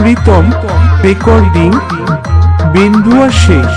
Pritam recording বিন্দুয়া শেষ।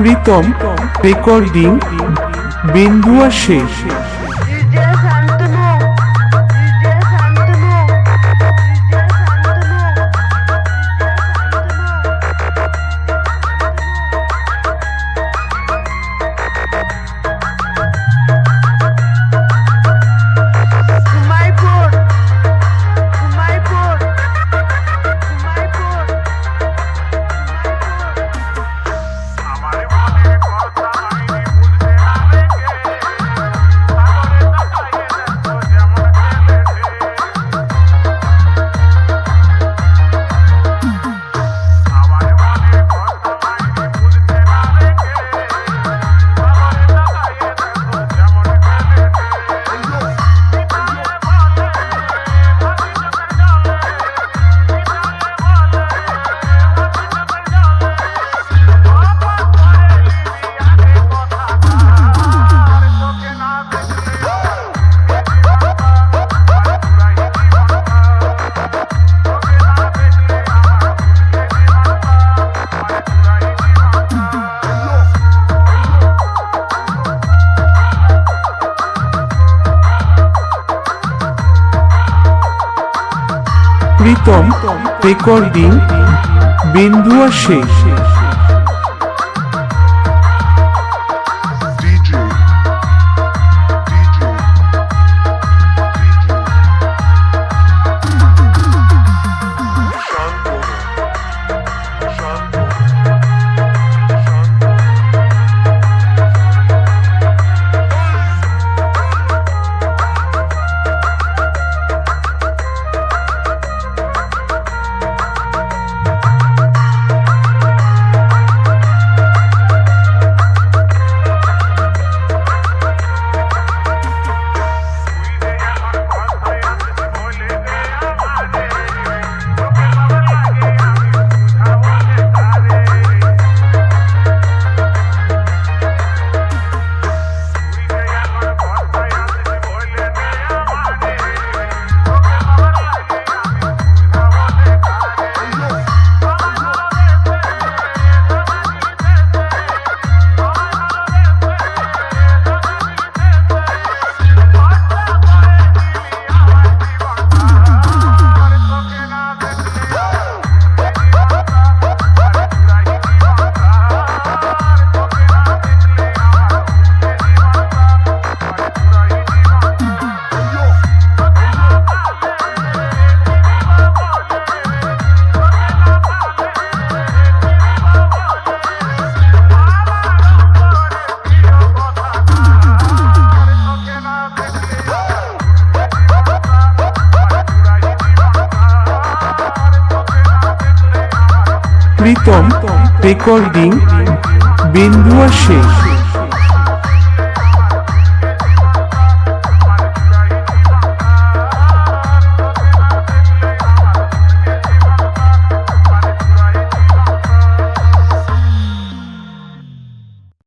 Pritam recording বিন্দুয়া শেষ। Pritam recording বেন্দুয়া শেষ প্রীতম রেকর্ডিং বিন্দুয়া শেখ